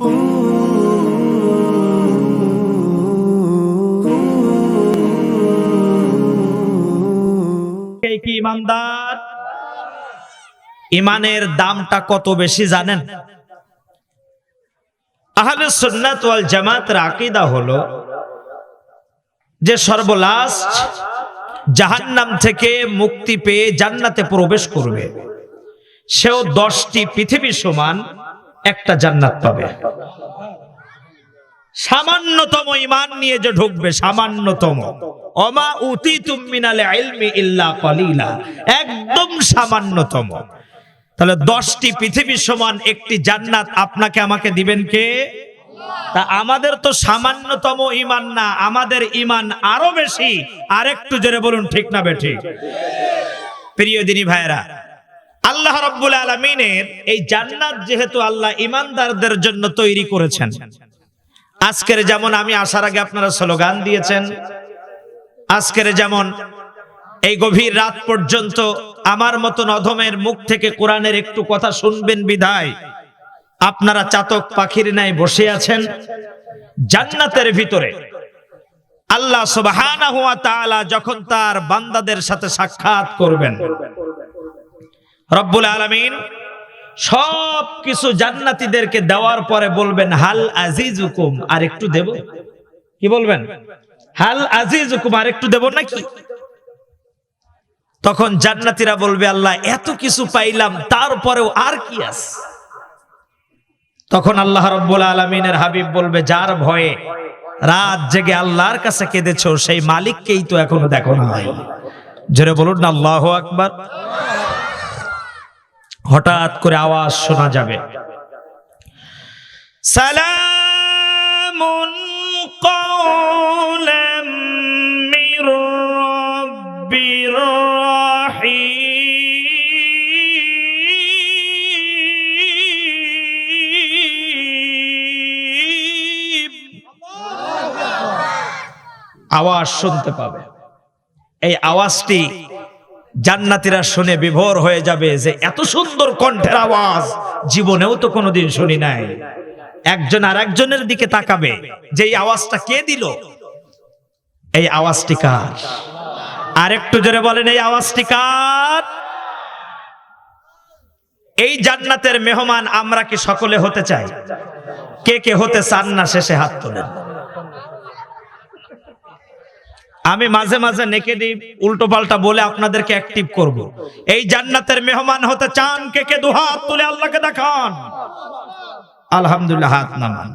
কে ইমানদার? ইমানের দামটা কত বেশি জানেন? আহলে সুন্নাত ওয়াল জামাতের আকীদা হলো যে সর্বলাস্ট জাহান্নাম থেকে মুক্তি পেয়ে জান্নাতে প্রবেশ করবে। সেও দশটি পৃথিবী সমান। একটা জান্নাত পাবে। সামান্যতম ইমান নিয়ে যে ঢুকবে, সামান্যতম। অমা উতি মিনালে ইলমি ইল্লা কলিলা। একদম সামান্যতম। তাহলে দশটি পৃথিবী সমান একটি জান্নাত আপনাকে আমাকে দিবেন কে? তা আমাদের তো সামান্যতম ইমান না, আমাদের ইমান আরও বেশি। আরেকটু জোরে বলুন, ঠিক না বেঠিক প্রিয় দিনী ভাইরা আল্লাহ রব্বুল আলমিনের এই জান্নাত যেহেতু আল্লাহ ইমানদারদের জন্য তৈরি করেছেন। আজকের যেমন আমি আসার আগে আপনারা স্লোগান দিয়েছেন, আজকের যেমন এই গভীর রাত পর্যন্ত আমার মতন অধমের মুখ থেকে কোরআনের একটু কথা শুনবেন বিধায় আপনারা চাতক পাখির ন্যায় বসে আছেন জান্নাতের ভিতরে। আল্লাহ সুবহানাহু ওয়া তাআলা যখন তার বান্দাদের সাথে সাক্ষাৎ করবেন রব্বুল আলামিন সব কিছু জান্নাতীদেরকে দেওয়ার পরে বলবেন, হাল আজিজুকুম, আর একটু দেব। কি বলবেন? হাল আজিজুকুম, আর একটু দেব নাকি? তখন জান্নাতীরা বলবে, আল্লাহ, এত কিছু পাইলাম, তারপরেও আর কি আছে? তখন আল্লাহ রব্বুল আলমিনের হাবিব বলবে, যার ভয়ে রাত জেগে আল্লাহর কাছে কেঁদেছ, সেই মালিককেই তো এখনও দেখো না জোরে বলুন না আল্লাহ আকবার। হঠাৎ করে আওয়াজ শোনা যাবে। মির আওয়াজ শুনতে পাবে। এই আওয়াজটি জান্নাতীরা শুনে বিভোর হয়ে যাবে যে এত সুন্দর কণ্ঠের আওয়াজ জীবনেও তো কোনোদিন শুনি নাই। একজন আর একজনের দিকে তাকাবে যে এই আওয়াজটা কে দিল? এই আওয়াজটি কার? আর একটু জোরে বলেন, এই আওয়াজটি কার? এই জান্নাতের মেহমান আমরা কি সকলে হতে চাই? কে কে হতে চান না শেষে হাত তোলেন। আমি মাঝে মাঝে নেকে দিই উল্টো পাল্টা বলে আপনাদেরকে অ্যাক্টিভ করব। এই জান্নাতের মেহমান হতে চান কে কে দুহাত তুলে আল্লাহকে দেখান। আলহামদুলিল্লাহ, হাত নামান।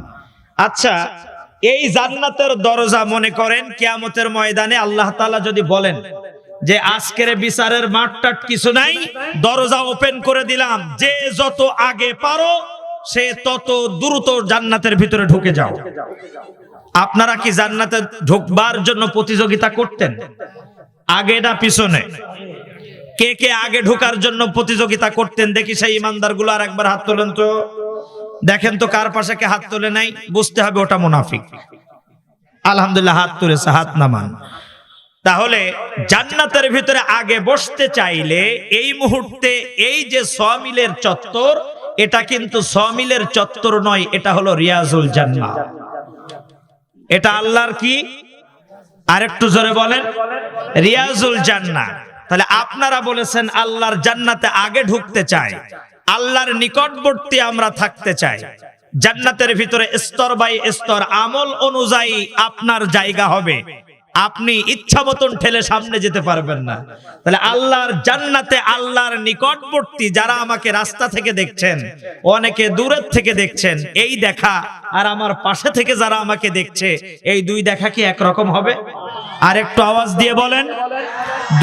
আচ্ছা এই জান্নাতের দরজা মনে করেন কিয়ামতের ময়দানে আল্লাহ তাআলা যদি বলেন যে আজকের বিচারের মাঠটাট কিছু নাই, দরজা ওপেন করে দিলাম, যে যত আগে পারো, সে তত দ্রুত জান্নাতের ভিতরে ঢুকে যাও। আপনারা কি জান্নাতে ঢুকবার জন্য প্রতিযোগিতা করতেন? আগে না পিছনে? কে কে আগে ঢোকার জন্য প্রতিযোগিতা করতেন? দেখি সেই ইমানদারগুলো আর একবার হাত তোলেন তো। দেখেন তো কার পাশে কে হাত তোলে নাই? বুঝতে হবে ওটা মুনাফিক। আলহামদুলিল্লাহ হাত তুলেছে, হাত নামান। তাহলে জান্নাতের ভিতরে আগে বসতে চাইলে এই মুহূর্তে এই যে সমিলের চত্বর, এটা কিন্তু সমিলের চত্বর নয়, এটা হলো রিয়াজুল জান্নাত। এটা আল্লাহর কি? আর একটু জোরে বলেন। রিয়াজুল জান্না তাহলে আপনারা বলেছেন আল্লাহর জান্নাতে আগে ঢুকতে চাই। আল্লাহর নিকটবর্তী আমরা থাকতে চাই। জান্নাতের ভিতরে স্তর বাই স্তর আমল অনুযায়ী আপনার জায়গা হবে। আপনি ইচ্ছা মতন ঠেলে সামনে যেতে পারবেন না। তাহলে আল্লাহর জান্নাতে আল্লাহর নিকটবর্তী যারা আমাকে রাস্তা থেকে দেখছেন, অনেকে দূরের থেকে দেখছেন, এই দেখা আর আমার পাশে থেকে যারা আমাকে দেখছে, এই দুই দেখা কি একরকম হবে? আর একটু আওয়াজ দিয়ে বলেন,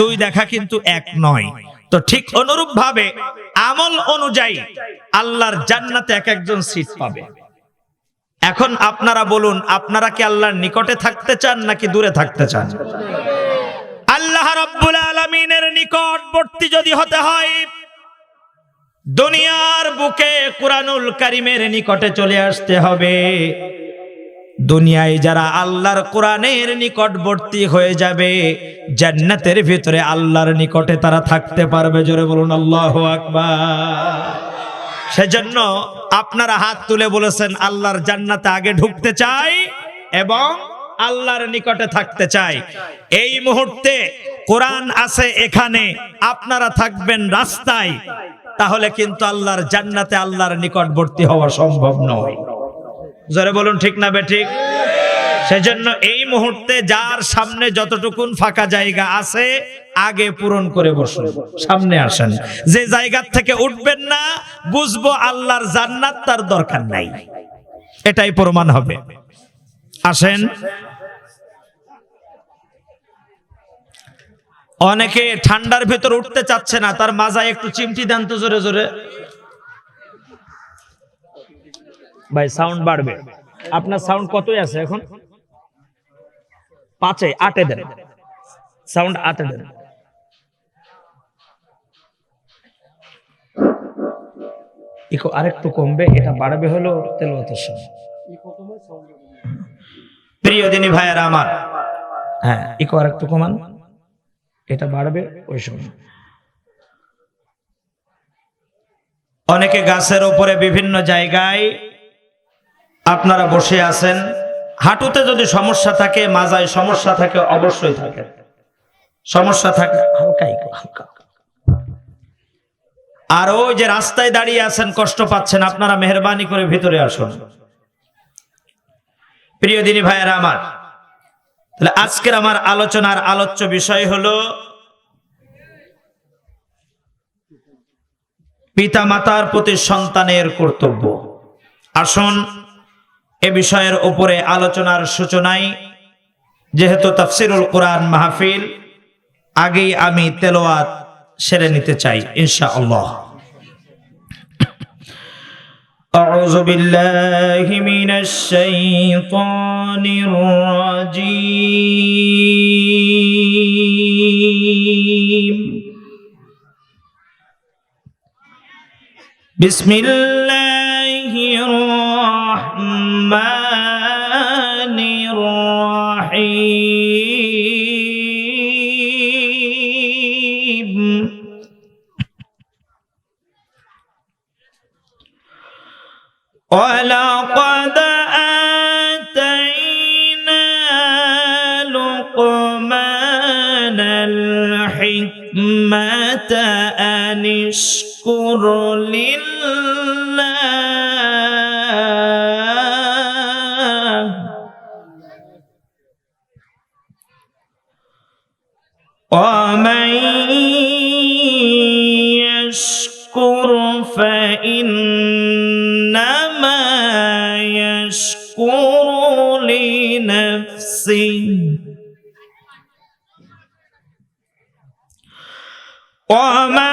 দুই দেখা কিন্তু এক নয়। তো ঠিক অনুরূপ ভাবে আমল অনুযায়ী আল্লাহর জান্নাতে এক একজন সিট পাবে। এখন আপনারা বলুন, আপনারা কি আল্লাহর নিকটে থাকতে চান নাকি দূরে থাকতে চান? আল্লাহ রব্বুল আলমিনের নিকটবর্তী যদি হতে হয়, দুনিয়ার বুকে কুরআনুল কারিমের নিকটে চলে আসতে হবে। দুনিয়ায় যারা আল্লাহর কোরআনের নিকটবর্তী হয়ে যাবে, জান্নাতের ভিতরে আল্লাহর নিকটে তারা থাকতে পারবে। জোরে বলুন, আল্লাহ আকবার। সেজন্য আপনারা হাত তুলে বলেছেন, আল্লাহর জান্নাতে আগে ঢুকতে চাই এবং আল্লাহর নিকটে থাকতে চাই। এই মুহূর্তে কোরআন আছে এখানে, আপনারা থাকবেন রাস্তায়। তাহলে কিন্তু আল্লাহর জান্নাতে আল্লাহর নিকটবর্তী হওয়া সম্ভব নয়। জোরে বলুন, ঠিক না বেঠিক সেজন্য এই মুহূর্তে যার সামনে যতটুকুন ফাঁকা জায়গা আছে, আগে পূরণ করে বসুন, সামনে আসেন। যে জায়গার থেকে উঠবেন না, বুঝব আল্লাহর জান্নাত তার দরকার নাই। এটাই প্রমাণ হবে। আসেন। অনেকে ঠান্ডার ভেতর উঠতে চাচ্ছে না, তার মাজায় একটু চিমটি দেন তো জোরে জোরে। ভাই সাউন্ড বাড়বে। আপনার সাউন্ড কতই আছে এখন? পাঁচে আটে দেন। সাউন্ড আটে দেন। ইকো আরেকটু কমবে এটা বাড়বে হলো তেলওয়াতের সময় প্রিয় দিনী ভাইয়েরা আমার। হ্যাঁ ইকো আরেকটু কমান। এটা বাড়বে ওই সময়। অনেকে গাছের উপরে বিভিন্ন জায়গায় আপনারা বসে আছেন। হাঁটুতে যদি সমস্যা থাকে, মাজায় সমস্যা থাকে, অবশ্যই থাকে। সমস্যা থাকে হালকা একটু, হালকা। আর ওই যে রাস্তায় দাঁড়িয়ে আছেন, কষ্ট পাচ্ছেন, আপনারা মেহরবানি করে ভিতরে আসুন। প্রিয় দিনী ভাইয়েরা আমার, তাহলে আজকের আমার আলোচনার আলোচ্য বিষয় হলো পিতা মাতার প্রতি সন্তানের কর্তব্য। আসুন এ বিষয়ের উপরে আলোচনার সূচনায় যেহেতু তাফসিরুল কোরআন মাহফিল আগেই আমি তেলোয়াত সেরে নিতে চাই ইনশা আল্লাহ أعوذ بالله من الشيطان الرجيم بسم الله الرحمن الرحيم. ولقد آتينا لقمان الحكمة أن اشكر لله فإنما يشكر لنفسه ومن